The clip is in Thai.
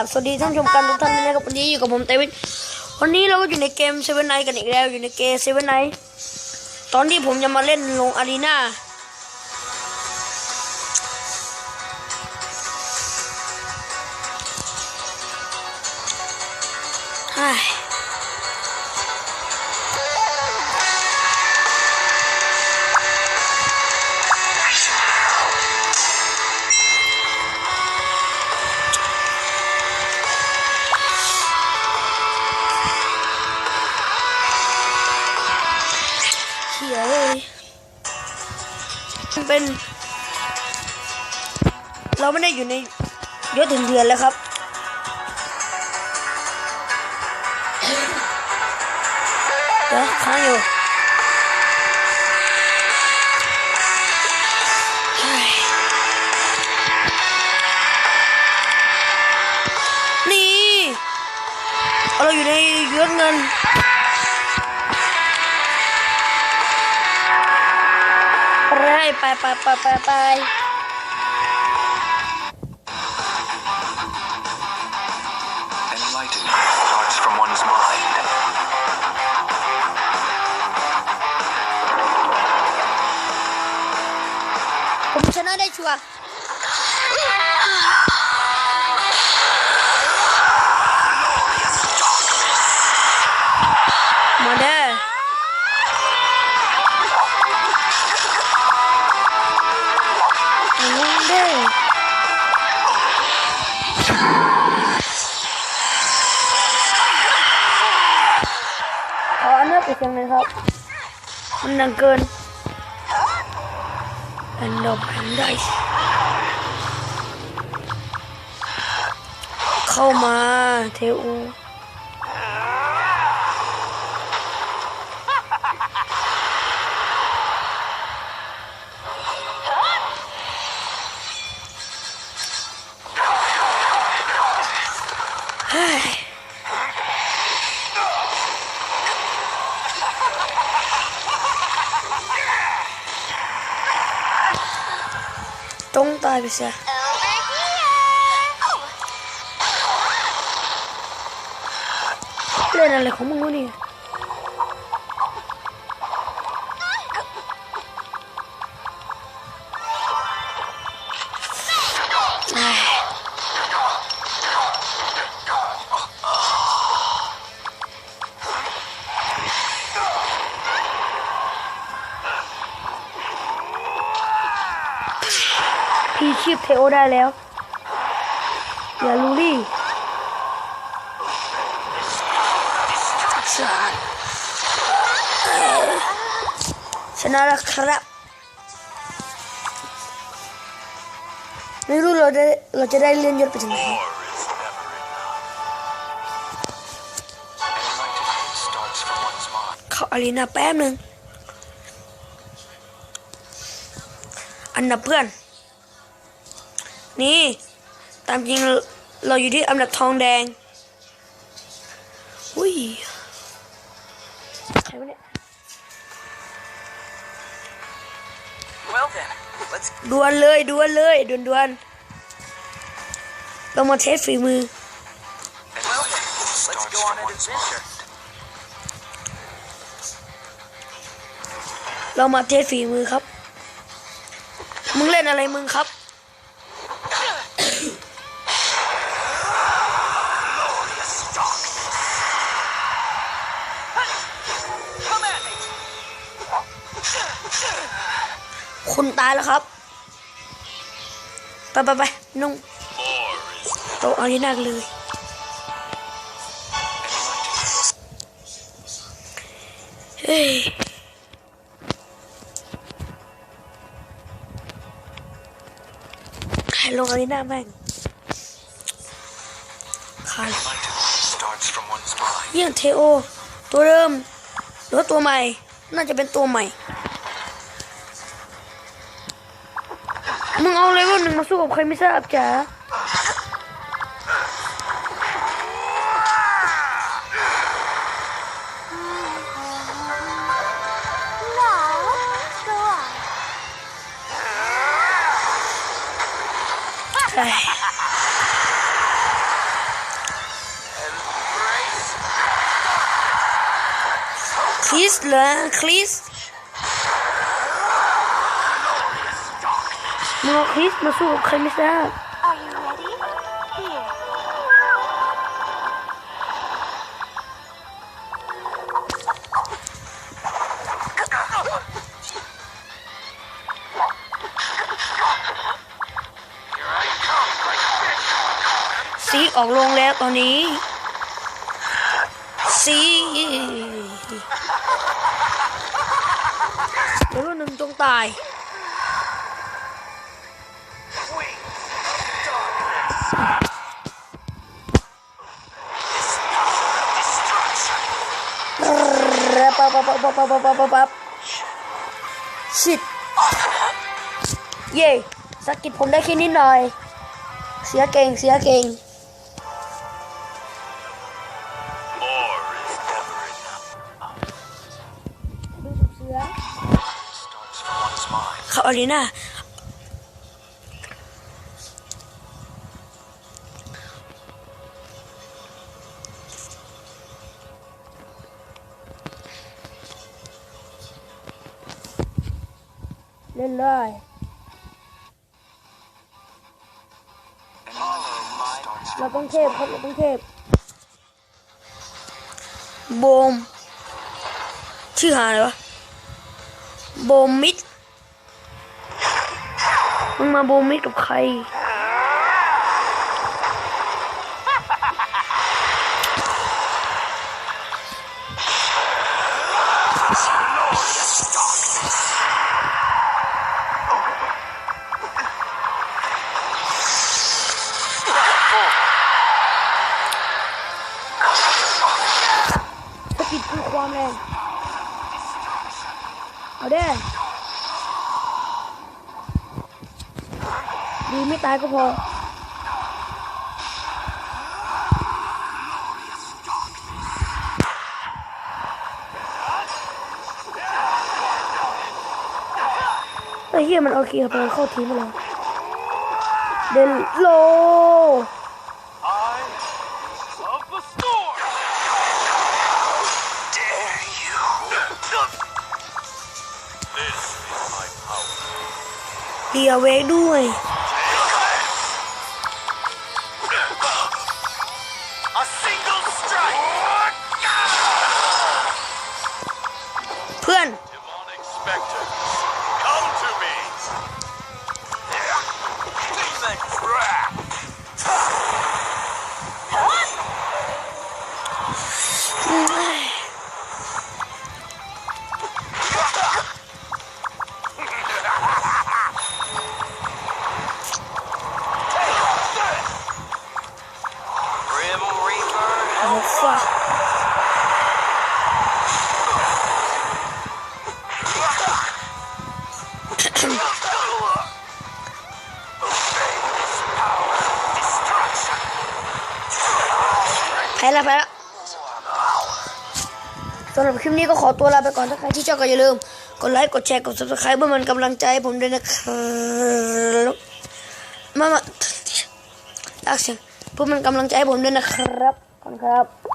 บสวัสดีท่านผู้ชมกันทุกท่านนะครับวันนี้อยู่กับผมเตวินวันนี้เราก็อยู่ในเกมเซเว่นไนกันอีกแล้วอยู่ในเกมเซเว่นไนตอนที่ผมจะมาเล่นลงอารีนาเฮ้ เป็น เราไม่ได้อยู่ในยศถึงเดือนแล้วครับ เดี๋ยวค้างอยู่เฮ้ยนี่เอาเราอยู่ในยศเงิน ไปไปไปไปไปผมชนะได้ชัวร์ มาเด้อขออันนี้ไปเสียงหน่อยครับ มันดังเกิน and of paradise เข้ามาเทอูะไรของมึง พีชีพเทโอได้แล้ว อย่าลูรี่ชนะแล้วครับ ไม่รู้เราได้เราจะได้เลื่อนยศไปถึงไหนเข้าอารีนาแป๊บหนึ่งอันดับเพื่อน นี่ ตามจริงเราเราอยู่ที่อันดับทองแดง อุ้ยใครวะเนี่ย Well then, let's ดวลเลยดวลเลยดวลดวลเรามาเทสฝีมือ Enlightenment starts go on from an one's adventure. mind. เรามาเทสฝีมือครับ มึงเล่นอะไรมึงครับ คุณตายแล้วครับ ไปไปไปนุ่งโตะเอาที่นักเลยเฮ้ยใครลงอารีนาแม่งใครเยี่ยงเทโอ ตัวเดิมหรือว่าตัวใหม่ น่าจะเป็นตัวใหม่ มึงเอาเลเวลหนึ่งมาสู้กับใครไม่ทราบจ้าคริสเหรอคริส มึงเอาคริสมาสู้กับใครไม่ทราบ Are you ready? Here. ซีกออกลงแล้วตอนนี้ซีเดี๋ยวหนึ่งจงตาย ปั๊บปั๊บปั๊บปั๊บปั๊บปั๊บปั๊บชิดเย่สกิดผมได้แค่นิดหน่อย เสียเก่งเสียเก่งเขาอารีนา ล่นเลยเราต้องเทพครับเราต้องเทพโบมชื่อหาอะไรวะโบมมิดมึงมาโบมมิดกับใคร เอาเด้ดีไม่ตายก็พอไอ้เหี้ยมันเอาเกียร์ไปเข้าทีมมาแล้วเดนโล เดียเวกด้วย Reaper. เอาฟ้าแล้วแพ้แล้วสำหรับคลิปนี้ก็ขอตัวลาไปก่อนถ้าใครที่ชอบก็อย่าลืม กดไลค์ กดแชร์ กด subscribe เพื่อมันกำลังใจให้ผมด้วยนะครับมามาลากเสียงเพื่อมันกำลังใจให้ผมด้วยนะครับ ขอบคุณครับ